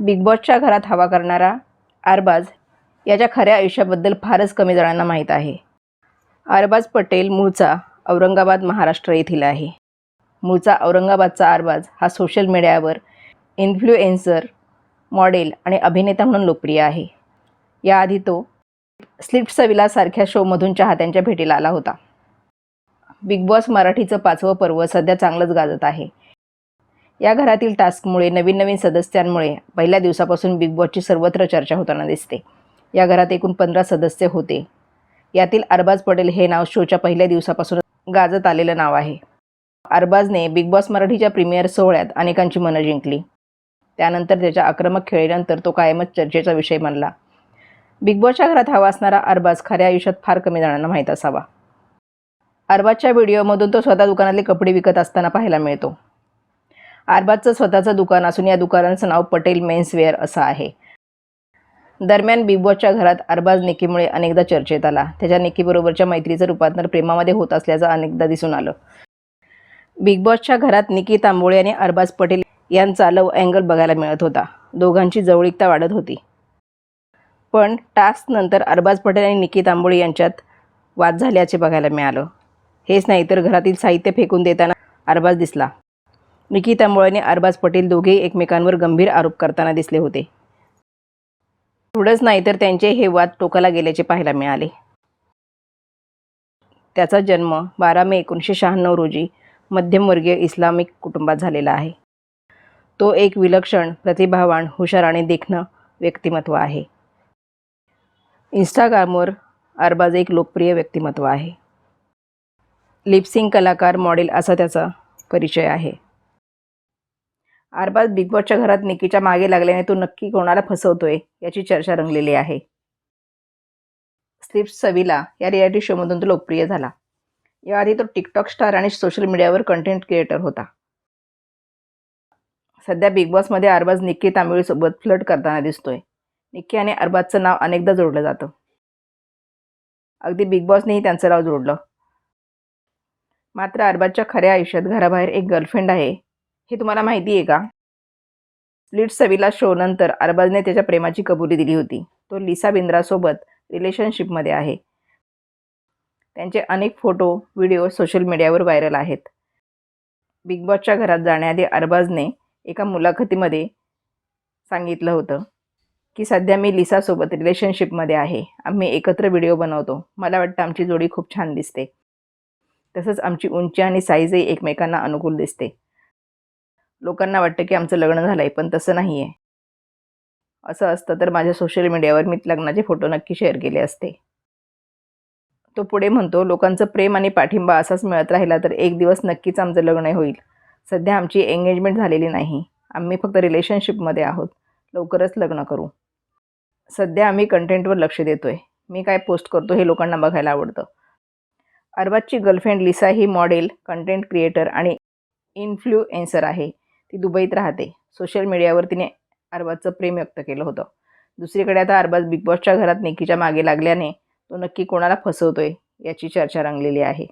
Big बॉसच्या घरात हवा करणारा अरबाज याच्या खऱ्या आयुष्याबद्दल फारच कमी जणांना माहीत आहे. अरबाज पटेल मूळचा औरंगाबाद महाराष्ट्र येथील आहे. मूळचा औरंगाबादचा अरबाज हा सोशल मीडियावर इन्फ्लुएन्सर मॉडेल आणि अभिनेता म्हणून लोकप्रिय आहे. याआधी तो स्लिप्ट विलासारख्या शोमधून चाहत्यांच्या भेटीला आला होता. बिग बॉस मराठीचं पाचवं पर्व सध्या चांगलंच गाजत आहे. या घरातील टास्कमुळे नवीन नवीन सदस्यांमुळे पहिल्या दिवसापासून बिग बॉसची सर्वत्र चर्चा होताना दिसते. या घरात एकूण पंधरा सदस्य होते. यातील अरबाज पटेल हे नाव शोच्या पहिल्या दिवसापासून गाजत आलेलं नाव आहे. अरबाजने बिग बॉस मराठीच्या प्रीमियर सोहळ्यात अनेकांची मनं जिंकली. त्यानंतर त्याच्या आक्रमक खेळीनंतर तो कायमच चर्चेचा विषय बनला बिग बॉसच्या घरात हवा असणारा अरबाज खऱ्या आयुष्यात फार कमी जणांना माहीत असावा. अरबाजच्या व्हिडिओमधून तो स्वतः दुकानातले कपडे विकत असताना पाहायला मिळतो. अरबाजचं स्वतःचं दुकान असून या दुकानाचं नाव पटेल मेन्सवेअर असं आहे. दरम्यान बिग बॉसच्या घरात अरबाज निकीमुळे अनेकदा चर्चेत आला. त्याच्या निकीबरोबरच्या मैत्रीचं रूपांतर प्रेमामध्ये होत असल्याचं अनेकदा दिसून आलं. बिग बॉसच्या घरात निकी तांबोळे आणि अरबाज पटेल यांचा लव अँगल बघायला मिळत होता. दोघांची जवळीकता वाढत होती. पण टास्कनंतर अरबाज पटेल आणि निकी तांबोळे यांच्यात वाद झाल्याचे बघायला मिळालं. हेच नाही तर घरातील साहित्य फेकून देताना अरबाज दिसला. निकिता मुळे आणि अरबाज पटेल दोघेही एकमेकांवर गंभीर आरोप करताना दिसले होते. एवढंच नाही तर त्यांचे हे वाद टोकाला गेल्याचे पाहायला मिळाले. त्याचा जन्म बारा मे एकोणीसशे शहाण्णव रोजी मध्यमवर्गीय इस्लामिक कुटुंबात झालेला आहे. तो एक विलक्षण प्रतिभावान हुशार आणि देखणं व्यक्तिमत्व आहे. इंस्टाग्रामवर अरबाज एक लोकप्रिय व्यक्तिमत्व आहे. लिपसिंग कलाकार मॉडेल असा त्याचा परिचय आहे. अरबाज बिग बॉसच्या घरात निकीच्या मागे लागल्याने तो नक्की कोणाला फसवतोय याची चर्चा रंगलेली आहे. स्लिप्स सविला या रियालिटी शोमधून तो लोकप्रिय झाला. याआधी तो टिकटॉक स्टार आणि सोशल मीडियावर कंटेंट क्रिएटर होता. सध्या बिग बॉसमध्ये अरबाज निक्की तांबोळीसोबत फ्लट करताना दिसतोय. निक्की आणि अरबाजचं नाव अनेकदा जोडलं जातं. अगदी बिग बॉसनेही त्यांचं नाव जोडलं. मात्र अरबाजच्या खऱ्या आयुष्यात घराबाहेर एक गर्लफ्रेंड आहे. हे तुम्हाला माहिती आहे का? स्प्लिट सविला शो नंतर अरबाजने त्याच्या प्रेमाची कबुली दिली होती. तो लिसा बिंद्रासोबत रिलेशनशिपमध्ये आहे. त्यांचे अनेक फोटो व्हिडिओ सोशल मीडियावर व्हायरल आहेत. बिग बॉसच्या घरात जाण्याआधी अरबाजने एका मुलाखतीमध्ये सांगितलं होतं की सध्या मी लिसासोबत रिलेशनशिपमध्ये आहे. आम्ही एकत्र व्हिडिओ बनवतो. मला वाटतं आमची जोडी खूप छान दिसते. तसंच आमची उंची आणि साईजही एकमेकांना अनुकूल दिसते. लोकांना वाटतं की आमचं लग्न झालं आहे पण तसं नाही आहे असं असतं तर माझ्या सोशल मीडियावर मी लग्नाचे फोटो नक्की शेअर केले असते. तो पुढे म्हणतो लोकांचं प्रेम आणि पाठिंबा असाच मिळत राहिला तर एक दिवस नक्कीच आमचं लग्न होईल. सध्या आमची एंगेजमेंट झालेली नाही. आम्ही फक्त रिलेशनशिपमध्ये आहोत. लवकरच लग्न करू. सध्या आम्ही कंटेंटवर लक्ष देतो आहे मी काय पोस्ट करतो हे लोकांना बघायला आवडतं. अरबाजची गर्लफ्रेंड लिसा ही मॉडेल कंटेंट क्रिएटर आणि इन्फ्लुएन्सर आहे. ती दुबईत राहते. सोशल मीडियावर तिने अरबाजचं प्रेम व्यक्त केलं होतं. दुसरीकडे आता अरबाज बिग बॉसच्या घरात निकीच्या मागे लागल्याने तो नक्की कोणाला फसवतोय याची चर्चा रंगलेली आहे.